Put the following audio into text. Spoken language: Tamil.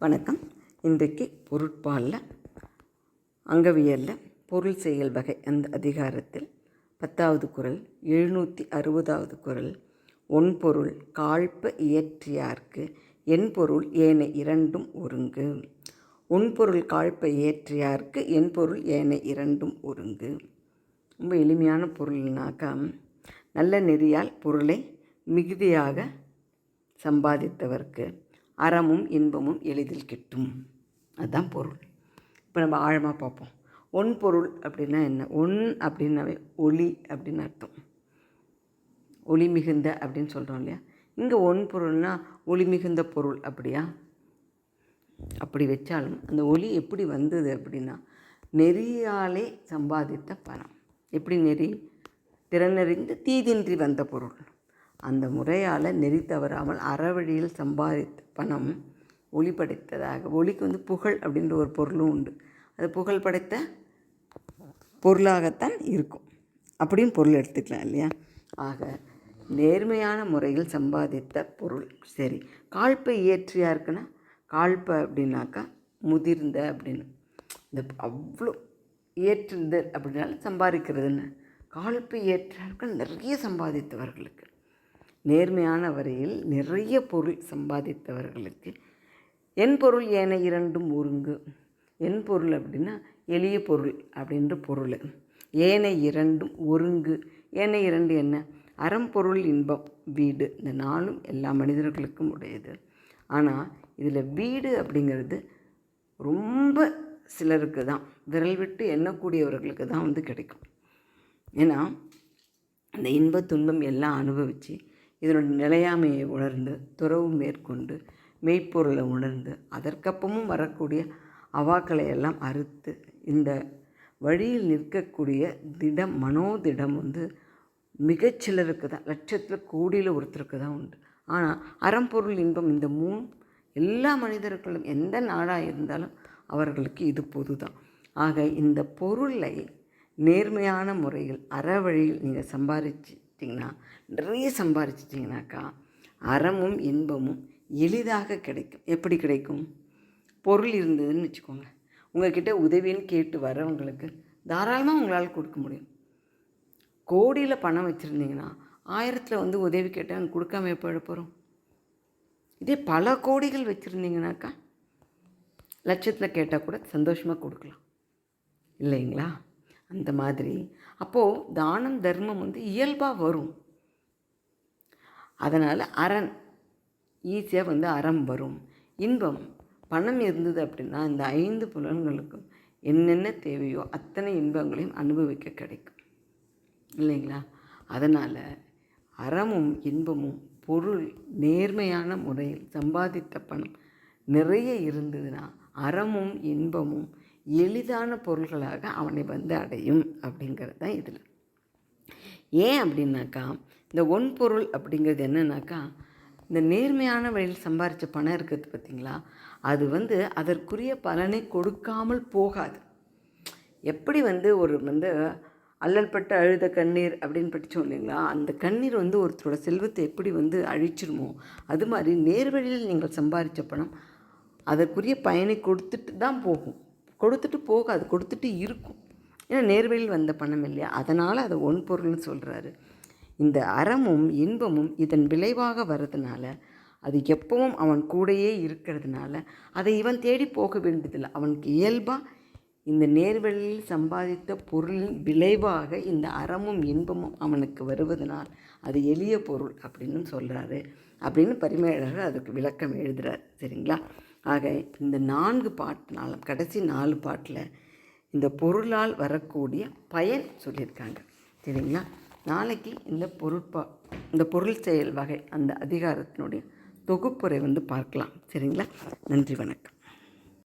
வணக்கம். இன்றைக்கு பொருட்பாலில் அங்கவியலில் பொருள் செயல் வகை அந்த அதிகாரத்தில் பத்தாவது குரல் எழுநூற்றி அறுபதாவது குரல் ஒன்பொருள் காழ்ப்ப இயற்றியார்க்கு என் பொருள் ஏனை இரண்டும் ஒருங்கு. உன்பொருள் காழ்ப்ப இயற்றியார்க்கு என் பொருள் ஏனை இரண்டும் ஒருங்கு. ரொம்ப எளிமையான பொருள்னாக்கா நல்ல நெறியால் பொருளை மிகுதியாக சம்பாதித்தவர்க்கு அறமும் இன்பமும் எளிதில் கிட்டும். அதுதான் பொருள். இப்போ நம்ம ஆழமாக பார்ப்போம். ஒன் பொருள் அப்படின்னா என்ன? ஒன் அப்படின்னாவே ஒளி அப்படின்னு அர்த்தம். ஒளி மிகுந்த அப்படின்னு சொல்கிறோம் இல்லையா? இங்கே ஒன் பொருள்னா ஒளி மிகுந்த பொருள் அப்படியா? அப்படி வச்சாலும் அந்த ஒளி எப்படி வந்தது அப்படின்னா நெறியாலே சம்பாதித்த பணம். எப்படி நெறி? திறனறிந்து தீதின்றி வந்த பொருள். அந்த முறையால் நெறி தவறாமல் அறவழியில் சம்பாதித்த பணம் ஒளி படைத்ததாக ஒளிக்கு வந்து புகழ் அப்படின்ற ஒரு பொருளும் உண்டு. அது புகழ் படைத்த பொருளாகத்தான் இருக்கும். அப்படின்னு பொருள் எடுத்துக்கலாம் இல்லையா? ஆக நேர்மையான முறையில் சம்பாதித்த பொருள் சரி. காழ்ப்பை இயற்றியா இருக்குன்னா காழ்ப்பை அப்படின்னாக்கா முதிர்ந்த அப்படின்னு. இந்த அவ்வளோ இயற்றுதல் அப்படின்னாலும் சம்பாதிக்கிறதுன்னு காழ்ப்பை ஏற்றார்கள் நிறைய சம்பாதித்தவர்களுக்கு. நேர்மையான வரையில் நிறைய பொருள் சம்பாதித்தவர்களுக்கு என் பொருள் ஏன இரண்டும் ஒருங்கு என் பொருள் அப்படின்னா எளிய பொருள் அப்படின்ற பொருள். ஏனை இரண்டும் ஒருங்கு? ஏனை இரண்டு என்ன? அறம்பொருள் இன்பம் வீடு. இந்த நாளும் எல்லா மனிதர்களுக்கும் உடையது. ஆனால் இதில் வீடு அப்படிங்கிறது ரொம்ப சிலருக்கு தான். விரல் விட்டு எண்ணக்கூடியவர்களுக்கு தான் வந்து கிடைக்கும். ஏன்னா அந்த இன்ப துன்பம் எல்லாம் அனுபவித்து இதனுடைய நிலையாமையை உணர்ந்து துறவு மேற்கொண்டு மெய்ப்பொருளை உணர்ந்து அதற்கப்பமும் வரக்கூடிய அவாக்களை எல்லாம் அறுத்து இந்த வழியில் நிற்கக்கூடிய திடம் மனோதிடம் வந்து மிகச்சிலருக்கு தான் லட்சத்தில் கோடியில் ஒருத்தருக்கு தான் உண்டு. ஆனால் அறம்பொருள் இன்பம் இந்த மூணு எல்லா மனிதர்களும் எந்த நாடாக இருந்தாலும் அவர்களுக்கு இது பொது தான் ஆக இந்த பொருளை நேர்மையான முறையில் அற வழியில் நீங்கள் சம்பாதிச்சிட்டிங்கன்னா நிறைய சம்பாதிச்சிட்டிங்கனாக்கா அறமும் இன்பமும் எளிதாக கிடைக்கும். எப்படி கிடைக்கும்? பொருள் இருந்ததுன்னு வச்சுக்கோங்க. உங்கள்கிட்ட உதவின்னு கேட்டு வரவங்களுக்கு தாராளமாக உங்களால் கொடுக்க முடியும். கோடியில் பணம் வச்சுருந்தீங்கன்னா ஆயிரத்தில் வந்து உதவி கேட்டால் அங்கே கொடுக்காம எப்போ போகிறோம் இதே பல கோடிகள் வச்சுருந்தீங்கனாக்கா லட்சத்தில் கேட்டால் கூட சந்தோஷமாக கொடுக்கலாம். இல்லைங்களா? அந்த மாதிரி. அப்போது தானம் தர்மம் வந்து இயல்பாக வரும். அதனால் அரண் ஈஸியாக வந்து அறம் வரும். இன்பம் பணம் இருந்தது அப்படின்னா இந்த ஐந்து புலன்களுக்கும் என்னென்ன தேவையோ அத்தனை இன்பங்களையும் அனுபவிக்க கிடைக்கும். இல்லைங்களா? அதனால் அறமும் இன்பமும் பொருள் நேர்மையான முறையில் சம்பாதித்த பணம் நிறைய இருந்ததுன்னா அறமும் இன்பமும் எளிதான பொருள்களாக அவனை வந்து அடையும் அப்படிங்கிறது தான் இதில். ஏன் அப்படின்னாக்கா இந்த ஒன்பொருள் அப்படிங்கிறது என்னன்னாக்கா இந்த நேர்மையான வழியில் சம்பாரித்த பணம் இருக்கிறது பார்த்திங்களா? அது வந்து அதற்குரிய பலனை கொடுக்காமல் போகாது. எப்படி வந்து ஒரு வந்து அல்லல்பட்ட அழுத கண்ணீர் அப்படின்னு படித்தோம் இல்லைங்களா அந்த கண்ணீர் வந்து ஒருத்தரோட செல்வத்தை எப்படி வந்து அழிச்சிருமோ அது மாதிரி நேர்வழியில் நீங்கள் சம்பாரித்த பணம் அதற்குரிய பயனை கொடுத்துட்டு தான் போகும். கொடுத்துட்டு போகாது கொடுத்துட்டு இருக்கும். ஏன்னா நேர்வழியில் வந்த பணம் இல்லையா? அதனால் அதை ஒன் பொருள்னு சொல்கிறாரு இந்த அறமும் இன்பமும் இதன் விளைவாக வர்றதுனால அது எப்பவும் அவன் கூடையே இருக்கிறதுனால அதை இவன் தேடி போக வேண்டியதில்லை. அவனுக்கு இயல்பாக இந்த நேர்வழியில் சம்பாதித்த பொருளின் விளைவாக இந்த அறமும் இன்பமும் அவனுக்கு வருவதனால் அது எளிய பொருள் அப்படின்னு சொல்கிறாரு அப்படின்னு பரிமையாளர் அதுக்கு விளக்கம் எழுதுகிறார் சரிங்களா? ஆக இந்த நான்கு பாட்டினாலும் கடைசி நாலு பாட்டில் இந்த பொருளால் வரக்கூடிய பயன் சொல்லியிருக்காங்க. சரிங்களா? நாளைக்கு இந்த பொருட்பா இந்த பொருள் செயல் வகை அந்த அதிகாரத்தினுடைய தொகுப்புரை வந்து பார்க்கலாம். சரிங்களா? நன்றி வணக்கம்.